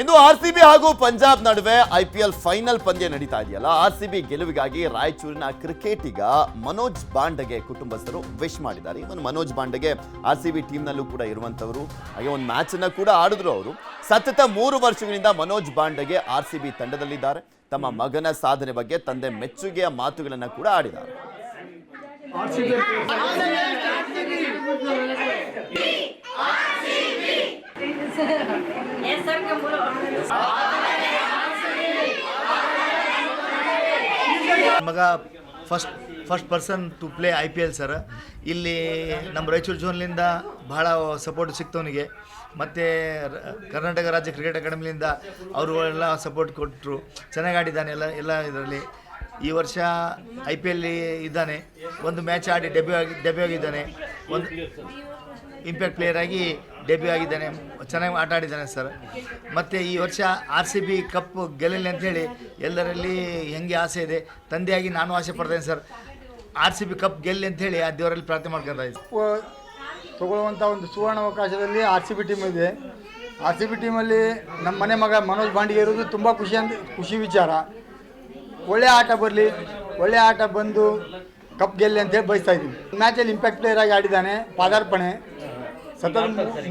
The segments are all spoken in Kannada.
ಇಂದು ಆರ್ ಸಿ ಬಿ ಹಾಗೂ ಪಂಜಾಬ್ ನಡುವೆ ಐ ಪಿ ಎಲ್ ಫೈನಲ್ ಪಂದ್ಯ ನಡೀತಾ ಇದೆಯಲ್ಲ, ಆರ್ ಸಿ ಬಿ ಗೆಲುವಿಗಾಗಿ ರಾಯಚೂರಿನ ಕ್ರಿಕೆಟಿಗ ಮನೋಜ್ ಬಾಂಡಗೆ ಕುಟುಂಬಸ್ಥರು ವಿಶ್ ಮಾಡಿದ್ದಾರೆ. ಇವನ್ Manoj Bhandage R C B ಟೀಮ್ನಲ್ಲೂ ಕೂಡ ಇರುವಂತವರು ಹಾಗೆ ಒಂದು ಮ್ಯಾಚ್ ಅನ್ನ ಕೂಡ ಆಡಿದ್ರು ಅವರು. ಸತತ ಮೂರು ವರ್ಷಗಳಿಂದ Manoj Bhandage R C B ತಂಡದಲ್ಲಿದ್ದಾರೆ. ತಮ್ಮ ಮಗನ ಸಾಧನೆ ಬಗ್ಗೆ ತಂದೆ ಮೆಚ್ಚುಗೆಯ ಮಾತುಗಳನ್ನು ಕೂಡ ಆಡಿದ್ದಾರೆ. ಮಗ first first person to play I P L sir ಇಲ್ಲಿ ನಮ್ಮ ರಾಯಚೂರು ಝೋನ್ಲಿಂದ ಬಹಳ ಸಪೋರ್ಟ್ ಸಿಕ್ತವನಿಗೆ. ಮತ್ತು ಕರ್ನಾಟಕ ರಾಜ್ಯ ಕ್ರಿಕೆಟ್ ಅಕಾಡೆಮಿಲಿಂದ ಅವರು ಎಲ್ಲ ಸಪೋರ್ಟ್ ಕೊಟ್ಟರು ಚೆನ್ನಾಗಿ ಆಡಿದ್ದಾನೆ ಎಲ್ಲ ಎಲ್ಲ ಇದರಲ್ಲಿ. ಈ ವರ್ಷ ಐ ಪಿ ಎಲ್ ಇದ್ದಾನೆ. ಒಂದು ಮ್ಯಾಚ್ ಆಡಿ ಡೆಬ್ಯೂ ಆಗಿ ಡೆಬ್ಯೂ ಆಗಿದ್ದಾನೆ. ಒಂದು ಇಂಪ್ಯಾಕ್ಟ್ ಪ್ಲೇಯರ್ ಆಗಿ ಡೆಬ್ಯೂ ಆಗಿದ್ದಾನೆ. ಚೆನ್ನಾಗಿ ಆಟ ಆಡಿದ್ದಾನೆ ಸರ್ ಮತ್ತು ಈ ವರ್ಷ ಆರ್ ಸಿ ಬಿ ಕಪ್ ಗೆಲ್ಲಲಿ ಅಂಥೇಳಿ ಎಲ್ಲರಲ್ಲಿ ಹೆಂಗೆ ಆಸೆ ಇದೆ? ತಂದೆಯಾಗಿ ನಾನು ಆಸೆ ಪಡ್ತೇನೆ sir R C B cup ಗೆಲ್ಲಿ ಅಂಥೇಳಿ ಆ ದೇವರಲ್ಲಿ ಪ್ರಾರ್ಥನೆ ಮಾಡ್ಕೊತಾ ಇದ್ದೀನಿ ತಗೊಳ್ಳುವಂಥ ಒಂದು ಸುವರ್ಣ ಅವಕಾಶದಲ್ಲಿ ಆರ್ ಸಿ ಬಿ ಟೀಮ್ ಇದೆ. ಆರ್ ಸಿ ಬಿ ಟೀಮಲ್ಲಿ ನಮ್ಮ ಮನೆ ಮಗ ಮನೋಜ್ ಬಾಂಡಿಗೆ ಇರೋದು ತುಂಬ ಖುಷಿ ಅಂತ ಖುಷಿ ವಿಚಾರ. ಒಳ್ಳೆ ಆಟ ಬರಲಿ, ಒಳ್ಳೆ ಆಟ ಬಂದು ಕಪ್ ಗೆಲ್ಲಿ ಅಂತೇಳಿ ಬಯಸ್ತಾ ಇದ್ದೀನಿ. ಮ್ಯಾಚಲ್ಲಿ ಇಂಪ್ಯಾಕ್ಟ್ ಪ್ಲೇಯರ್ ಆಗಿ ಆಡಿದ್ದಾನೆ, ಪಾದಾರ್ಪಣೆ. ಸತತ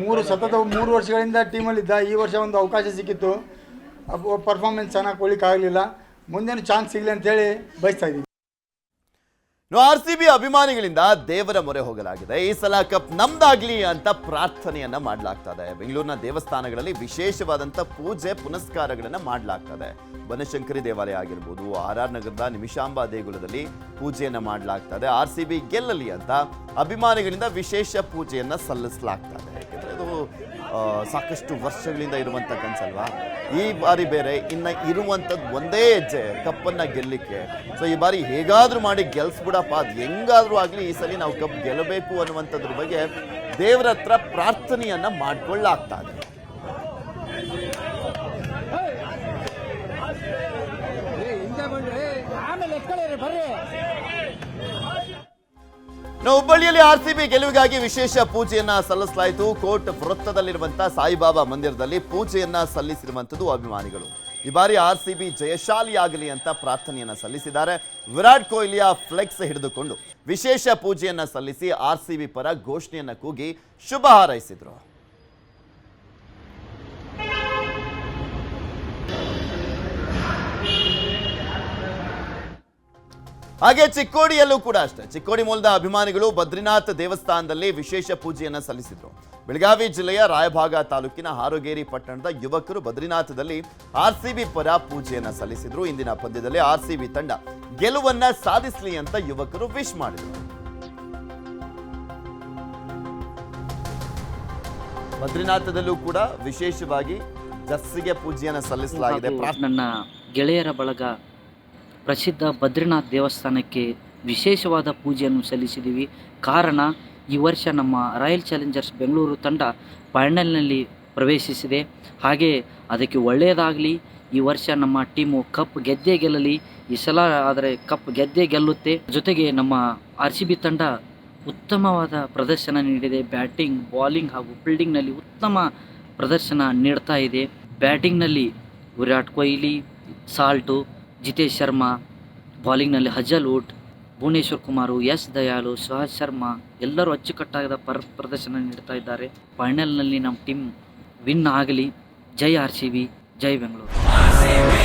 ಮೂರು ಸತತ ಮೂರು ವರ್ಷಗಳಿಂದ ಟೀಮಲ್ಲಿದ್ದ ಈ ವರ್ಷ ಒಂದು ಅವಕಾಶ ಸಿಕ್ಕಿತ್ತು. ಪರ್ಫಾರ್ಮೆನ್ಸ್ ಚೆನ್ನಾಗಿ ಕೊಡ್ಲಿಕ್ಕಾಗಲಿಲ್ಲ. ಮುಂದೇನು ಚಾನ್ಸ್ ಸಿಗಲಿ ಅಂತೇಳಿ ಬಯಸ್ತಾ ಇದ್ದೀನಿ. ಆರ್ ಸಿ ಬಿ ಅಭಿಮಾನಿಗಳಿಂದ ದೇವರ ಮೊರೆ ಹೋಗಲಾಗಿದೆ. ಈ ಸಲ ಕಪ್ ನಮ್ದಾಗ್ಲಿ ಅಂತ ಪ್ರಾರ್ಥನೆಯನ್ನ ಮಾಡಲಾಗ್ತದೆ. ಬೆಂಗಳೂರಿನ ದೇವಸ್ಥಾನಗಳಲ್ಲಿ ವಿಶೇಷವಾದಂತ ಪೂಜೆ ಪುನಸ್ಕಾರಗಳನ್ನ ಮಾಡಲಾಗ್ತದೆ. ಬನಶಂಕರಿ ದೇವಾಲಯ ಆಗಿರ್ಬೋದು ಆರ್ ಆರ್ ನಗರದ ನಿಮಿಷಾಂಬ ದೇಗುಲದಲ್ಲಿ ಪೂಜೆಯನ್ನ ಮಾಡಲಾಗ್ತದೆ. ಆರ್ ಸಿ ಬಿ ಗೆಲ್ಲಲಿ ಅಂತ ಅಭಿಮಾನಿಗಳಿಂದ ವಿಶೇಷ ಪೂಜೆಯನ್ನ ಸಲ್ಲಿಸಲಾಗ್ತದೆ. ಯಾಕಂದ್ರೆ ಆ, ಸಾಕಷ್ಟು ವರ್ಷಗಳಿಂದ ಇರುವಂತ ಕನ್ಸಲ್ವಾ? ಈ ಬಾರಿ ಬೇರೆ ಇನ್ನ ಇರುವಂಥದ್ದು ಒಂದೇ ಹೆಜ್ಜೆ, ಕಪ್ಪನ್ನ ಗೆಲ್ಲಿಕ್ಕೆ. ಸೊ ಈ ಬಾರಿ ಹೇಗಾದ್ರೂ ಮಾಡಿ ಗೆಲ್ಸ್ಬಿಡಪ್ಪ. ಅದು ಹೆಂಗಾದ್ರೂ ಆಗ್ಲಿ ಈ ಸಲ ನಾವು ಕಪ್ ಗೆಲ್ಲಬೇಕು ಅನ್ನುವಂಥದ್ರ ಬಗ್ಗೆ ದೇವರ ಹತ್ರ ಪ್ರಾರ್ಥನೆಯನ್ನ ಮಾಡ್ಕೊಳ್ಳಾಗ್ತಾ ಇದೆ. ನಾವು ಹುಬ್ಬಳ್ಳಿಯಲ್ಲಿ ಆರ್ ಸಿ ಬಿ ಗೆಲುವಿಗಾಗಿ ವಿಶೇಷ ಪೂಜೆಯನ್ನ ಸಲ್ಲಿಸಲಾಯಿತು. ಕೋರ್ಟ್ ವೃತ್ತದಲ್ಲಿರುವಂತಹ ಸಾಯಿಬಾಬಾ ಮಂದಿರದಲ್ಲಿ ಪೂಜೆಯನ್ನ ಸಲ್ಲಿಸಿರುವಂತದ್ದು ಅಭಿಮಾನಿಗಳು. ಈ ಬಾರಿ ಆರ್ ಸಿ ಬಿ ಜಯಶಾಲಿಯಾಗಲಿ ಅಂತ ಪ್ರಾರ್ಥನೆಯನ್ನ ಸಲ್ಲಿಸಿದ್ದಾರೆ. ವಿರಾಟ್ ಕೊಹ್ಲಿಯ ಫ್ಲೆಕ್ಸ್ ಹಿಡಿದುಕೊಂಡು ವಿಶೇಷ ಪೂಜೆಯನ್ನ ಸಲ್ಲಿಸಿ ಆರ್ ಸಿ ಬಿ ಪರ ಘೋಷಣೆಯನ್ನ ಕೂಗಿ ಶುಭ ಹಾರೈಸಿದ್ರು. ಹಾಗೆ ಚಿಕ್ಕೋಡಿಯಲ್ಲೂ ಕೂಡ ಅಷ್ಟೇ. ಚಿಕ್ಕೋಡಿ ಮೂಲದ ಅಭಿಮಾನಿಗಳು ಬದ್ರಿನಾಥ್ ದೇವಸ್ಥಾನದಲ್ಲಿ ವಿಶೇಷ ಪೂಜೆಯನ್ನು ಸಲ್ಲಿಸಿದ್ರು. ಬೆಳಗಾವಿ ಜಿಲ್ಲೆಯ ರಾಯಭಾಗ ತಾಲೂಕಿನ ಹಾರೋಗೇರಿ ಪಟ್ಟಣದ ಯುವಕರು ಬದ್ರಿನಾಥದಲ್ಲಿ ಆರ್ಸಿಬಿ ಪರ ಪೂಜೆಯನ್ನ ಸಲ್ಲಿಸಿದ್ರು. ಇಂದಿನ ಪಂದ್ಯದಲ್ಲಿ ಆರ್ಸಿಬಿ ತಂಡ ಗೆಲುವನ್ನ ಸಾಧಿಸಲಿ ಅಂತ ಯುವಕರು ವಿಶ್ ಮಾಡಿದರು. ಬದ್ರಿನಾಥದಲ್ಲೂ ಕೂಡ ವಿಶೇಷವಾಗಿ ಜಸ್ಸಿಗೆ ಪೂಜೆಯನ್ನ ಸಲ್ಲಿಸಲಾಗಿದೆ. ನನ್ನ ಗೆಳೆಯರ ಬಳಗ ಪ್ರಸಿದ್ಧ ಬದ್ರಿನಾಥ್ ದೇವಸ್ಥಾನಕ್ಕೆ ವಿಶೇಷವಾದ ಪೂಜೆಯನ್ನು ಸಲ್ಲಿಸಿದ್ದೀವಿ ಕಾರಣ, ಈ ವರ್ಷ ನಮ್ಮ ರಾಯಲ್ ಚಾಲೆಂಜರ್ಸ್ ಬೆಂಗಳೂರು ತಂಡ ಫೈನಲ್ನಲ್ಲಿ ಪ್ರವೇಶಿಸಿದೆ. ಹಾಗೆ ಅದಕ್ಕೆ ಒಳ್ಳೆಯದಾಗಲಿ, ಈ ವರ್ಷ ನಮ್ಮ ಟೀಮು ಕಪ್ ಗೆದ್ದೇ ಗೆಲ್ಲಲಿ. ಈ ಸಲ ಆದರೆ ಕಪ್ ಗೆದ್ದೇ ಗೆಲ್ಲುತ್ತೆ. ಜೊತೆಗೆ ನಮ್ಮ ಆರ್ ಸಿ ಬಿ ತಂಡ ಉತ್ತಮವಾದ ಪ್ರದರ್ಶನ ನೀಡಿದೆ. ಬ್ಯಾಟಿಂಗ್, ಬಾಲಿಂಗ್ ಹಾಗೂ ಫೀಲ್ಡಿಂಗ್ನಲ್ಲಿ ಉತ್ತಮ ಪ್ರದರ್ಶನ ನೀಡ್ತಾ ಇದೆ. ಬ್ಯಾಟಿಂಗ್ನಲ್ಲಿ ವಿರಾಟ್ ಕೊಹ್ಲಿ, ಸಾಲ್ಟು ಜಿತೇಶ್ ಶರ್ಮಾ, ಬಾಲಿಂಗ್ನಲ್ಲಿ ಹಜಲ್ವುಡ್ ಭುವನೇಶ್ವರ್ ಕುಮಾರು, ಎಸ್ ದಯಾಳು, ಸುಹಾಸ್ ಶರ್ಮಾ ಎಲ್ಲರೂ ಅಚ್ಚುಕಟ್ಟಾದ ಪರ್ ಪ್ರದರ್ಶನ ನೀಡ್ತಾ ಇದ್ದಾರೆ. ಫೈನಲ್ನಲ್ಲಿ ನಮ್ಮ ಟೀಮ್ ವಿನ್ ಆಗಲಿ. ಜೈ ಆರ್ ಸಿ ಬಿ, ಜೈ ಬೆಂಗಳೂರು.